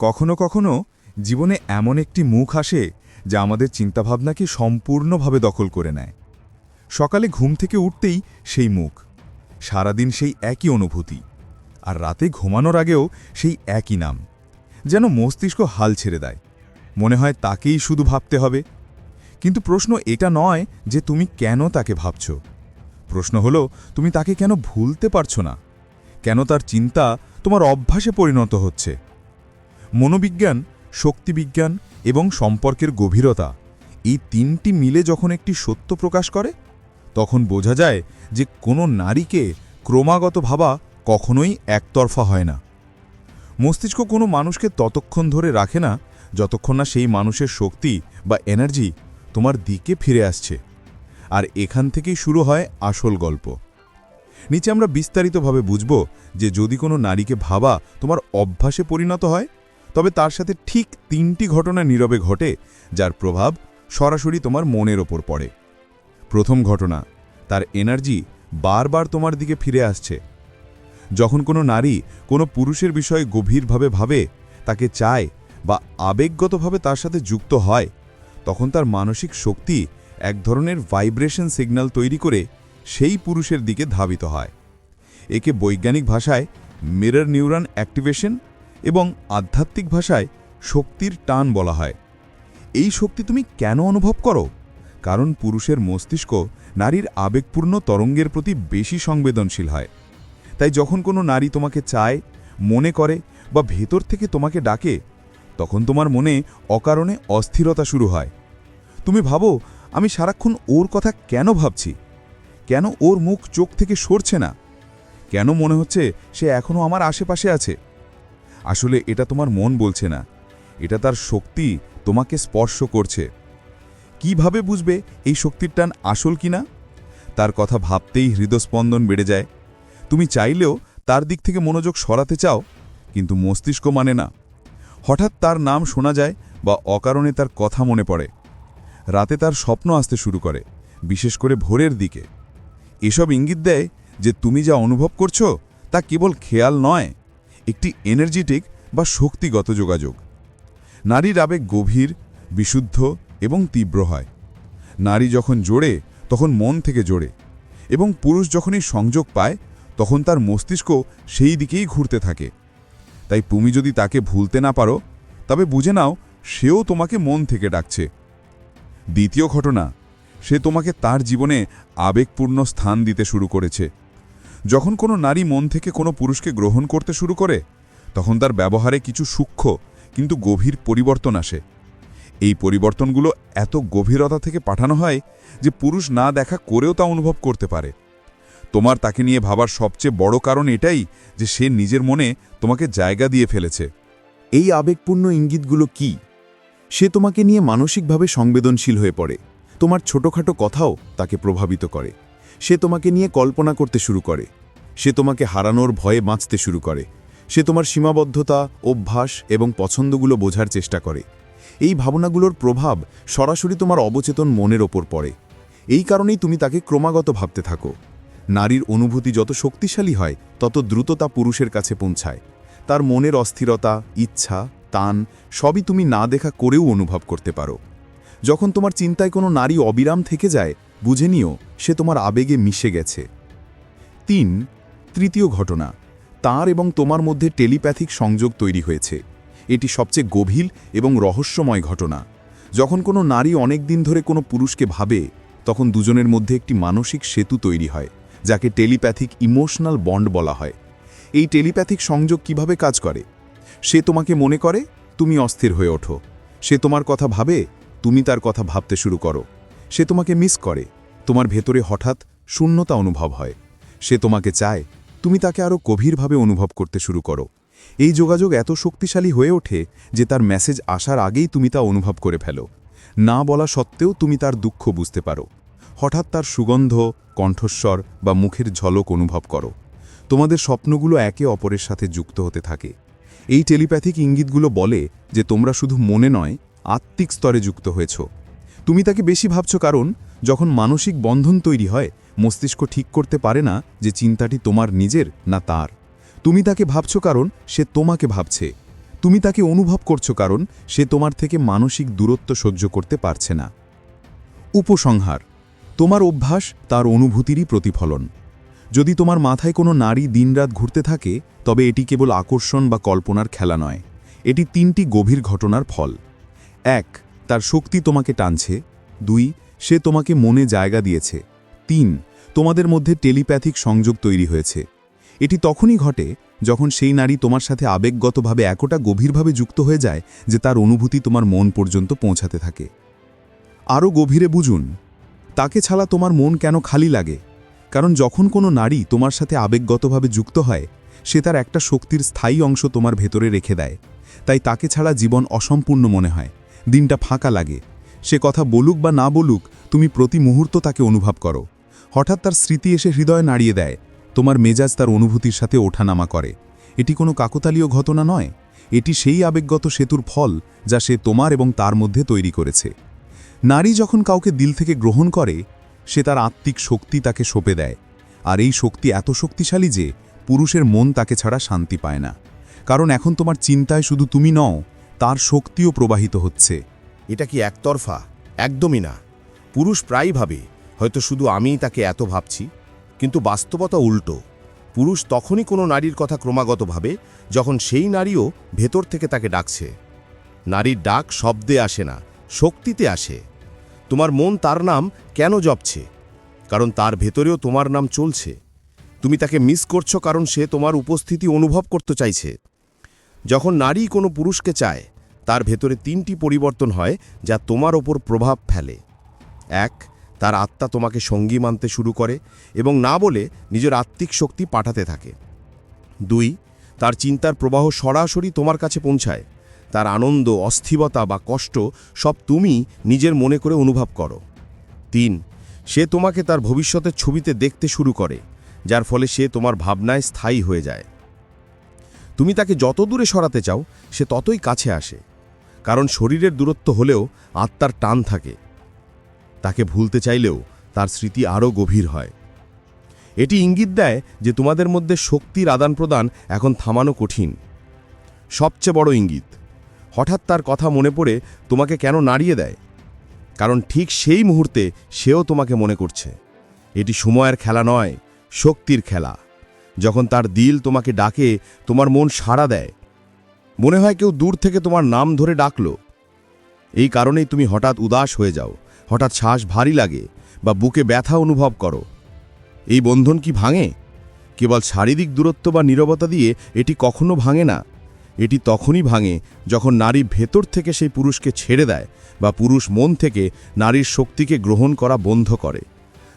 কখনো কখনো জীবনে এমন একটি মুখ আসে যা আমাদের চিন্তাভাবনাকে সম্পূর্ণভাবে দখল করে নেয়। সকালে ঘুম থেকে উঠতেই সেই মুখ, সারাদিন সেই একই অনুভূতি, আর রাতে ঘুমানোর আগেও সেই একই নাম, যেন মস্তিষ্ক হাল ছেড়ে দেয়। মনে হয় তাকেই শুধু ভাবতে হবে। কিন্তু প্রশ্ন এটা নয় যে তুমি কেন তাকে ভাবছ। প্রশ্ন হলো, তুমি তাকে কেন ভুলতে পারছ না? কেন তার চিন্তা তোমার অভ্যাসে পরিণত হচ্ছে? মনোবিজ্ঞান, শক্তিবিজ্ঞান এবং সম্পর্কের গভীরতা এই তিনটি মিলে যখন একটি সত্য প্রকাশ করে, তখন বোঝা যায় যে কোনো নারীকে ক্রমাগত ভাবা কখনোই একতরফা হয় না। মস্তিষ্ক কোনো মানুষকে ততক্ষণ ধরে রাখে না যতক্ষণ না সেই মানুষের শক্তি বা এনার্জি তোমার দিকে ফিরে আসছে। আর এখান থেকেই শুরু হয় আসল গল্প। নিচে আমরা বিস্তারিতভাবে বুঝব যে যদি কোনো নারীকে ভাবা তোমার অভ্যাসে পরিণত হয় তবে তার সাথে ঠিক তিনটি ঘটনা নীরবে ঘটে, যার প্রভাব সরাসরি তোমার মনের ওপর পড়ে। প্রথম ঘটনা, তার এনার্জি বারবার তোমার দিকে ফিরে আসছে। যখন কোনো নারী কোনো পুরুষের বিষয়ে গভীরভাবে ভাবে, তাকে চায় বা আবেগগতভাবে তার সাথে যুক্ত হয়, তখন তার মানসিক শক্তি এক ধরনের ভাইব্রেশন সিগন্যাল তৈরি করে সেই পুরুষের দিকে ধাবিত হয়। একে বৈজ্ঞানিক ভাষায় মিরর নিউরন অ্যাক্টিভেশন এবং আধ্যাত্মিক ভাষায় শক্তির টান বলা হয়। এই শক্তি তুমি কেন অনুভব করো? কারণ পুরুষের মস্তিষ্ক নারীর আবেগপূর্ণ তরঙ্গের প্রতি বেশি সংবেদনশীল হয়। তাই যখন কোনো নারী তোমাকে চায়, মনে করে বা ভেতর থেকে তোমাকে ডাকে, তখন তোমার মনে অকারণে অস্থিরতা শুরু হয়। তুমি ভাবো, আমি সারাক্ষণ ওর কথা কেন ভাবছি? কেন ওর মুখ চোখ থেকে সরছে না? কেন মনে হচ্ছে সে এখনও আমার আশেপাশে আছে? আসলে এটা তোমার মন বলছে না। এটা তার শক্তি তোমাকে স্পর্শ করছে। কীভাবে বুঝবে এই শক্তির টান আসল কিনা? তার কথা ভাবতেই হৃদস্পন্দন বেড়ে যায়। তুমি চাইলেও তার দিক থেকে মনোযোগ সরাতে চাও, কিন্তু মস্তিষ্ক মানে না। হঠাৎ তার নাম শোনা যায় বা অকারণে তার কথা মনে পড়ে। রাতে তার স্বপ্ন আসতে শুরু করে, বিশেষ করে ভোরের দিকে। এসব ইঙ্গিত দেয় যে তুমি যা অনুভব করছ তা কেবল খেয়াল নয়। একটি এনার্জেটিক বা শক্তিগত যোগাযোগ। নারীর আবেগ গভীর, বিশুদ্ধ এবং তীব্র হয়। নারী যখন জোড়ে, তখন মন থেকে জোড়ে এবং পুরুষ যখনই সংযোগ পায়, তখন তার মস্তিষ্ক সেই দিকেই ঘুরতে থাকে। তাই তুমি যদি তাকে ভুলতে না পারো, তবে বুঝে নাও, সেও তোমাকে মন থেকে ডাকছে। দ্বিতীয় ঘটনা, সে তোমাকে তার জীবনে আবেগপূর্ণ স্থান দিতে শুরু করেছে। যখন কোনো নারী মন থেকে কোনো পুরুষকে গ্রহণ করতে শুরু করে, তখন তার ব্যবহারে কিছু সূক্ষ্ম কিন্তু গভীর পরিবর্তন আসে। এই পরিবর্তনগুলো এত গভীরতা থেকে পাঠানো হয় যে পুরুষ না দেখা করেও তা অনুভব করতে পারে। তোমার তাকে নিয়ে ভাবার সবচেয়ে বড় কারণ এটাই যে সে নিজের মনে তোমাকে জায়গা দিয়ে ফেলেছে। এই আবেগপূর্ণ ইঙ্গিতগুলো কি? সে তোমাকে নিয়ে মানসিকভাবে সংবেদনশীল হয়ে পড়ে। তোমার ছোটোখাটো কথাও তাকে প্রভাবিত করে। সে তোমাকে নিয়ে কল্পনা করতে শুরু করে। সে তোমাকে হারানোর ভয়ে বাঁচতে শুরু করে। সে তোমার সীমাবদ্ধতা, অভ্যাস এবং পছন্দগুলো বোঝার চেষ্টা করে। এই ভাবনাগুলোর প্রভাব সরাসরি তোমার অবচেতন মনের ওপর পড়ে। এই কারণেই তুমি তাকে ক্রমাগত ভাবতে থাকো। নারীর অনুভূতি যত শক্তিশালী হয়, তত দ্রুত তা পুরুষের কাছে পৌঁছায়। তার মনের অস্থিরতা, ইচ্ছা তান সবই তুমি না দেখা করেও অনুভব করতে পারো। যখন তোমার চিন্তায় কোনো নারী অবিরাম থেকে যায় বুঝে নিও, সে তোমার আবেগে মিশে গেছে। তিন, তৃতীয় ঘটনা, তার এবং তোমার মধ্যে টেলিপ্যাথিক সংযোগ তৈরি হয়েছে। এটি সবচেয়ে গভীর এবং রহস্যময় ঘটনা। যখন কোনো নারী অনেক দিন ধরে কোনো পুরুষকে ভাবে, তখন দুজনের মধ্যে একটি মানসিক সেতু তৈরি হয়, যাকে টেলিপ্যাথিক ইমোশনাল বন্ড বলা হয়। এই টেলিপ্যাথিক সংযোগ কীভাবে কাজ করে? সে তোমাকে মনে করে, তুমি অস্থির হয়ে ওঠো। সে তোমার কথা ভাবে, তুমি তার কথা ভাবতে শুরু করো। সে তোমাকে মিস করে। তোমার ভেতরে হঠাৎ শূন্যতা অনুভব হয়। সে তোমাকে চায়, তুমি তাকে আরও গভীরভাবে অনুভব করতে শুরু করো। এই যোগাযোগ এত শক্তিশালী হয়ে ওঠে যে তার মেসেজ আসার আগেই তুমি তা অনুভব করে ফেলো। না বলা সত্ত্বেও তুমি তার দুঃখ বুঝতে পারো। হঠাৎ তার সুগন্ধ, কণ্ঠস্বর বা মুখের ঝলক অনুভব করো। তোমাদের স্বপ্নগুলো একে অপরের সাথে যুক্ত হতে থাকে। এই টেলিপ্যাথিক ইঙ্গিতগুলো বলে যে তোমরা শুধু মনে নয়, আত্মিক স্তরে যুক্ত হয়েছ। তুমি তাকে বেশি ভাবছ কারণ, যখন মানসিক বন্ধন তৈরি হয়, মস্তিষ্ক ঠিক করতে পারে না যে চিন্তাটি তোমার নিজের না তার। তুমি তাকে ভাবছ কারণ, সে তোমাকে ভাবছে। তুমি তাকে অনুভব করছ কারণ, সে তোমার থেকে মানসিক দূরত্ব সহ্য করতে পারছে না। উপসংহার। তোমার অভ্যাস তার অনুভূতিরই প্রতিফলন। যদি তোমার মাথায় কোনো নারী দিনরাত ঘুরতে থাকে, তবে এটি কেবল আকর্ষণ বা কল্পনার খেলা নয়। এটি তিনটি গভীর ঘটনার ফল। এক তার শক্তি তোমাকে টানছে। দুই, সে তোমাকে মনে জায়গা দিয়েছে। তিন, তোমাদের মধ্যে টেলিপ্যাথিক সংযোগ তৈরি হয়েছে। এটি তখনই ঘটে যখন সেই নারী তোমার সাথে আবেগগতভাবে এতটা গভীরভাবে যুক্ত হয়ে যায় যে তার অনুভূতি তোমার মন পর্যন্ত পৌঁছাতে থাকে। আরও গভীরে বুঝুন, তাকে ছাড়া তোমার মন কেন খালি লাগে? কারণ যখন কোনো নারী তোমার সাথে আবেগগতভাবে যুক্ত হয়, সে তার একটা শক্তির স্থায়ী অংশ তোমার ভেতরে রেখে দেয়। তাই তাকে ছাড়া জীবন অসম্পূর্ণ মনে হয়। দিনটা ফাঁকা লাগে। সে কথা বলুক বা না বলুক, তুমি প্রতি মুহূর্ত তাকে অনুভব করো। হঠাৎ তার স্মৃতি এসে হৃদয় নাড়িয়ে দেয়, তোমার মেজাজ তার অনুভূতির সাথে ওঠানামা করে। এটি কোনো কাকতালীয় ঘটনা নয়, এটি সেই আবেগগত সেতুর ফল যা সে তোমার এবং তার মধ্যে তৈরি করেছে। নারী যখন কাউকে দিল থেকে গ্রহণ করে, সে তার আত্মিক শক্তি তাকে সঁপে দেয়। আর এই শক্তি এত শক্তিশালী যে পুরুষের মন তাকে ছাড়া শান্তি পায় না। কারণ এখন তোমার চিন্তায় শুধু তুমি নও তার শক্তিও প্রবাহিত হচ্ছে। এটা কি একতরফা? একদমই না। পুরুষ প্রায়ই ভাবে, হয়তো শুধু আমিই তাকে এত ভাবছি, কিন্তু বাস্তবতা উল্টো। পুরুষ তখনই কোনো নারীর কথা ক্রমাগত ভাবে, যখন সেই নারীও ভেতর থেকে তাকে ডাকছে। নারীর ডাক শব্দে আসে না, শক্তিতে আসে। তোমার মন তার নাম কেন জপছে? কারণ তার ভেতরেও তোমার নাম চলছে। তুমি তাকে মিস করছ কারণ সে তোমার উপস্থিতি অনুভব করতে চাইছে। যখন নারী কোনো পুরুষকে চায়, তার ভেতরে তিনটি পরিবর্তন হয় যা তোমার ওপর প্রভাব ফেলে। এক, তার আত্মা তোমাকে সঙ্গী মানতে শুরু করে এবং না বলে নিজের আত্মিক শক্তি পাঠাতে থাকে। দুই, তার চিন্তার প্রবাহ সরাসরি তোমার কাছে পৌঁছায়। তার আনন্দ, অস্থিরতা বা কষ্ট সব তুমি নিজের মনে করে অনুভব করো। তিন, সে তোমাকে তার ভবিষ্যতের ছবিতে দেখতে শুরু করে, যার ফলে সে তোমার ভাবনায় স্থায়ী হয়ে যায়। তুমি তাকে যত দূরে সরাতে চাও, সে ততই কাছে আসে। কারণ শরীরের দূরত্ব হলেও আত্মার টান থাকে। তাকে ভুলতে চাইলেও তার স্মৃতি আরও গভীর হয়। এটি ইঙ্গিত দেয় যে তোমাদের মধ্যে শক্তির আদান প্রদান এখন থামানো কঠিন। সবচেয়ে বড় ইঙ্গিত, হঠাৎ তার কথা মনে পড়ে তোমাকে কেন নাড়িয়ে দেয়? কারণ ঠিক সেই মুহূর্তে সেও তোমাকে মনে করছে। এটি সময়ের খেলা নয়, শক্তির খেলা। যখন তার দিল তোমাকে ডাকে, তোমার মন সাড়া দেয়। মনে হয় কেউ দূর থেকে তোমার নাম ধরে ডাকলো। এই কারণেই তুমি হঠাৎ উদাস হয়ে যাও, হঠাৎ শ্বাস ভারী লাগে বা বুকে ব্যথা অনুভব করো। এই বন্ধন কি ভাঙে? কেবল শারীরিক দূরত্ব বা নীরবতা দিয়ে এটি কখনো ভাঙে না। এটি তখনই ভাঙে যখন নারী ভেতর থেকে সেই পুরুষকে ছেড়ে দেয় বা পুরুষ মন থেকে নারীর শক্তিকে গ্রহণ করা বন্ধ করে।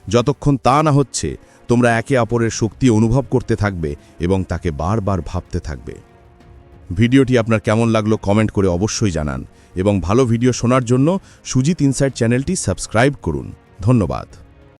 যতক্ষণ তা না হচ্ছে তোমরা একে অপরের শক্তি অনুভব করতে থাকবে এবং তাকে বারবার ভাবতে থাকবে। ভিডিওটি আপনার কেমন লাগল কমেন্ট করে অবশ্যই জানান এবং ভালো ভিডিও শোনার জন্য সুজিত ইনসাইট চ্যানেলটি সাবস্ক্রাইব করুন। ধন্যবাদ।